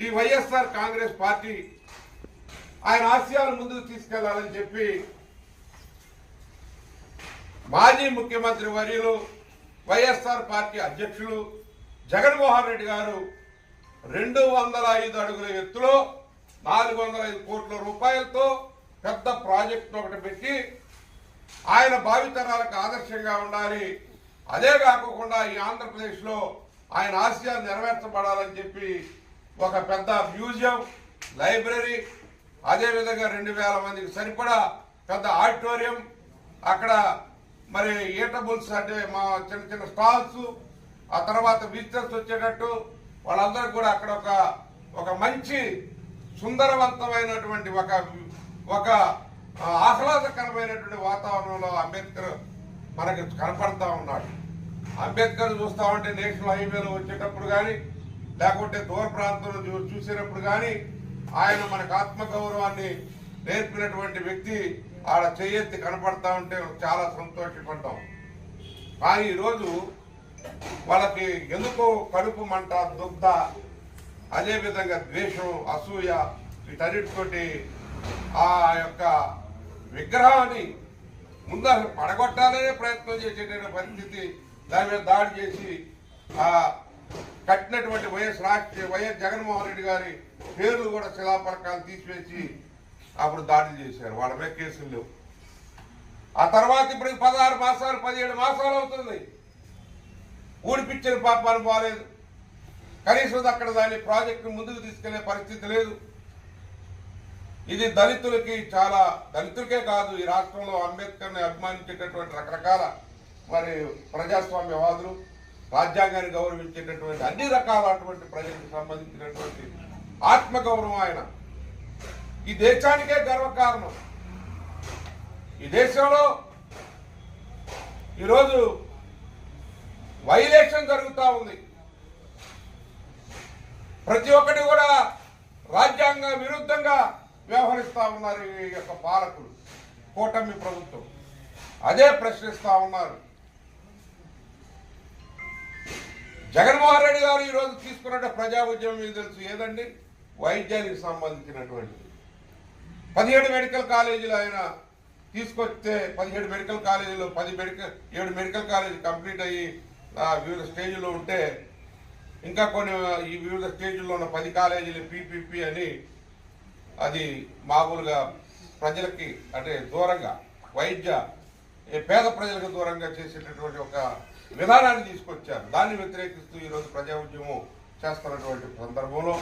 ఈ వైఎస్ఆర్ కాంగ్రెస్ పార్టీ ఆయన ఆశయాలు ముందుకు తీసుకెళ్ళాలని చెప్పి మాజీ ముఖ్యమంత్రి వర్యులు వైఎస్ఆర్ పార్టీ అధ్యక్షులు జగన్మోహన్ రెడ్డి గారు రెండు వందల ఐదు అడుగుల ఎత్తులో నాలుగు వందల ఐదు కోట్ల రూపాయలతో పెద్ద ప్రాజెక్టు ఒకటి పెట్టి ఆయన భావితరాలకు ఆదర్శంగా ఉండాలి. అదే కాకుండా ఈ ఆంధ్రప్రదేశ్లో ఆయన ఆశయాలు నెరవేర్చబడాలని చెప్పి ఒక పెద్ద మ్యూజియం లైబ్రరీ అదేవిధంగా రెండు వేల మందికి సరిపడా పెద్ద ఆడిటోరియం అక్కడ మరి ఈటబుల్స్ అంటే మా చిన్న చిన్న స్టాల్స్ ఆ తర్వాత విజిటర్స్ వచ్చేటట్టు వాళ్ళందరూ కూడా అక్కడ ఒక ఒక మంచి సుందరవంతమైనటువంటి ఒక ఒక ఆహ్లాదకరమైనటువంటి వాతావరణంలో అంబేద్కర్ మనకి కనపడతా ఉన్నాడు. అంబేద్కర్ చూస్తా ఉంటే నేషనల్ హైవేలో వచ్చేటప్పుడు కానీ లేకుంటే దూర ప్రాంతంలో చూ- చూసినప్పుడు కానీ ఆయన మనకు ఆత్మగౌరవాన్ని నేర్పినటువంటి వ్యక్తి ఆడ చెయ్యెత్తి కనపడతా ఉంటే చాలా సంతోషపడ్డాం కానీ ఈరోజు వాళ్ళకి ఎందుకో కడుపు మంట దుగ్ధ అదేవిధంగా ద్వేషం అసూయ వీటన్నిటితోటి ఆ యొక్క విగ్రహాన్ని ముందు అసలు పడగొట్టాలనే ప్రయత్నం చేసేటువంటి పరిస్థితి దాని మీద దాడి చేసి ఆ కట్టినటువంటి వైఎస్ రాష్ట్ర వైఎస్ జగన్మోహన్ రెడ్డి గారి పేర్లు కూడా శిలాపరకాలు తీసివేసి అప్పుడు దాడులు చేశారు. వాళ్ళ మీద కేసులు లేవు. ఆ తర్వాత ఇప్పుడు పదహారు మాసాలు పదిహేడు మాసాలు అవుతుంది. ఊడిపించిన పాపాలు బాలేదు కనీసం అక్కడ దాని ప్రాజెక్టును ముందుకు తీసుకెళ్ళే పరిస్థితి లేదు. ఇది దళితులకి చాలా దళితులకే కాదు ఈ రాష్ట్రంలో అంబేద్కర్ని అభిమానించేటటువంటి రకరకాల మరి ప్రజాస్వామ్యవాదులు రాజ్యాంగాన్ని గౌరవించేటటువంటి అన్ని రకాలటువంటి ప్రజలకు సంబంధించినటువంటి ఆత్మగౌరవం ఆయన. ఈ దేశానికే గర్వకారణం. ఈ దేశంలో ఈరోజు వైలేషన్ జరుగుతూ ఉంది. ప్రతి ఒక్కటి కూడా రాజ్యాంగ విరుద్ధంగా వ్యవహరిస్తూ ఉన్నారు ఈ యొక్క పాలకులు కూటమి ప్రభుత్వం. అదే ప్రశ్నిస్తూ ఉన్నారు. జగన్మోహన్ రెడ్డి గారు ఈరోజు తీసుకున్న ప్రజా ఉద్యమం మీకు తెలుసు. ఏదండి? వైద్యానికి సంబంధించినటువంటిది. పదిహేడు మెడికల్ కాలేజీలు ఆయన తీసుకొస్తే పదిహేడు మెడికల్ కాలేజీలు పది మెడికల్ ఏడు మెడికల్ కాలేజీ కంప్లీట్ అయ్యి ఆ, వివిధ స్టేజ్లో ఉంటే ఇంకా కొన్ని ఈ వివిధ స్టేజ్లో ఉన్న పది కాలేజీలు పీపీపీ అని అది మామూలుగా ప్రజలకి అంటే దూరంగా వైద్య ఏ పేద ప్రజలకు దూరంగా చేసేటటువంటి ఒక విధానాన్ని తీసుకొచ్చారు. దాన్ని వ్యతిరేకిస్తూ ఈరోజు ప్రజా ఉద్యమం చేస్తున్నటువంటి సందర్భంలో